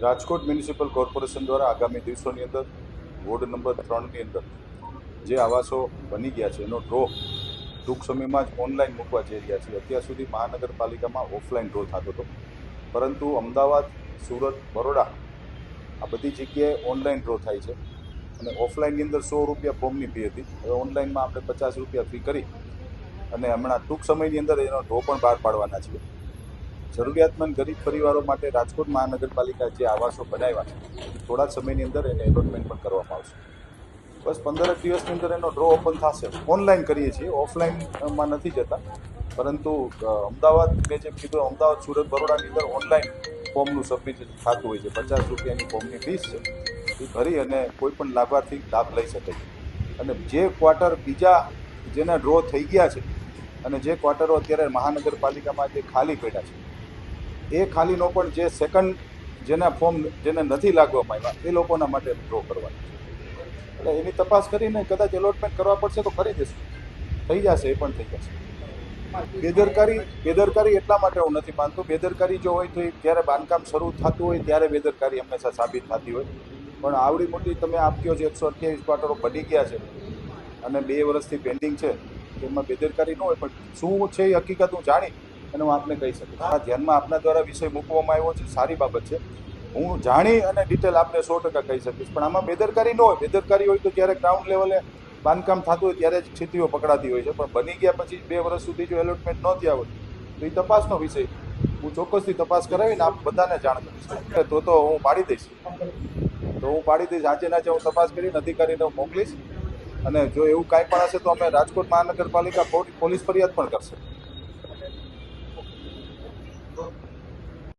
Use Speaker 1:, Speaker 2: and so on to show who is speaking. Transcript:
Speaker 1: Rajkot municipal corporation દ્વારા આગામી દિવસોની અંદર વોર્ડ નંબર ત્રણની અંદર જે આવાસો બની ગયા છે, એનો ડ્રો ટૂંક સમયમાં જ ઓનલાઈન મૂકવા જઈ રહ્યા છીએ અત્યાર સુધી મહાનગરપાલિકામાં ઓફલાઈન ડ્રો થતો હતો. પરંતુ અમદાવાદ, સુરત, બરોડા આ બધી જગ્યાએ ઓનલાઈન ડ્રો થાય છે. અને ઓફલાઈનની અંદર સો રૂપિયા ફોર્મની ફી હતી. હવે ઓનલાઈનમાં આપણે પચાસ રૂપિયા ફી કરી અને હમણાં ટૂંક સમયની અંદર એનો ડ્રો પણ બહાર પાડવાના છીએ. જરૂરિયાતમંદ ગરીબ પરિવારો માટે રાજકોટ મહાનગરપાલિકા જે આવાસો બનાવ્યા છે થોડા સમયની અંદર એને એલોટમેન્ટ પણ કરવામાં આવશે. બસ પંદર દિવસની અંદર એનો ડ્રો ઓપન થશે. ઓનલાઈન કરીએ છીએ ઓફલાઈનમાં નથી જતા. પરંતુ અમદાવાદ મેં જેમ કીધું, અમદાવાદ, સુરત, બરોડાની અંદર ઓનલાઈન ફોર્મનું સબમિટ થતું હોય છે. પચાસ રૂપિયાની ફોર્મની ફીસ છે. એ ભરી અને કોઈ પણ લાભાર્થી લાભ લઈ શકે છે. અને જે ક્વાર્ટર બીજા જેના ડ્રો થઈ ગયા છે, અને જે ક્વાર્ટરો અત્યારે મહાનગરપાલિકામાં જે ખાલી પડ્યા છે એ ખાલીનો પણ જે સેકન્ડ જેના ફોર્મ જેને નથી લાગવામાં આવ્યા, એ લોકોના માટે ડ્રો કરવાના એટલે એની તપાસ કરીને કદાચ એલોટમેન્ટ કરવા પડશે તો કરી દેશું થઈ જશે, એ પણ થઈ જશે. બેદરકારી બેદરકારી એટલા માટે હું નથી માનતો. બેદરકારી જો હોય તો એ જ્યારે બાંધકામ શરૂ થતું હોય ત્યારે બેદરકારી હંમેશા સાબિત થતી હોય. પણ આવડી મોટી તમે આપ કહો છો, એકસો અઠ્યાવીસ ક્વાર્ટરો બની ગયા છે અને બે વર્ષથી પેન્ડિંગ છે તેમાં બેદરકારી ન હોય, પણ શું છે એ હકીકત હું જાણી અને હું આપને કહી શકું આ ધ્યાનમાં આપના દ્વારા વિષય મૂકવામાં આવ્યો છે. સારી બાબત છે. હું જાણી અને ડિટેલ આપને સો ટકા કહી શકીશ. પણ આમાં બેદરકારી ન હોય. બેદરકારી હોય તો જ્યારે ગ્રાઉન્ડ લેવલે બાંધકામ થતું હોય ત્યારે જ ક્ષિતિઓ પકડાતી હોય છે. પણ બની ગયા પછી બે વર્ષ સુધી જો એલોટમેન્ટ ન હોય તો એ તપાસનો વિષય હું ચોક્કસથી તપાસ કરાવીને આપ બધાને જાણ કરીશ. તો તો હું પાડી દઈશ. તો હું પાડી દઈશ. આજે નાચે હું તપાસ કરીને અધિકારીને મોકલીશ. અને જો એવું કાંઈ પણ હશે તો અમે રાજકોટ મહાનગરપાલિકા પોલીસ ફરિયાદ પણ કરશે. 都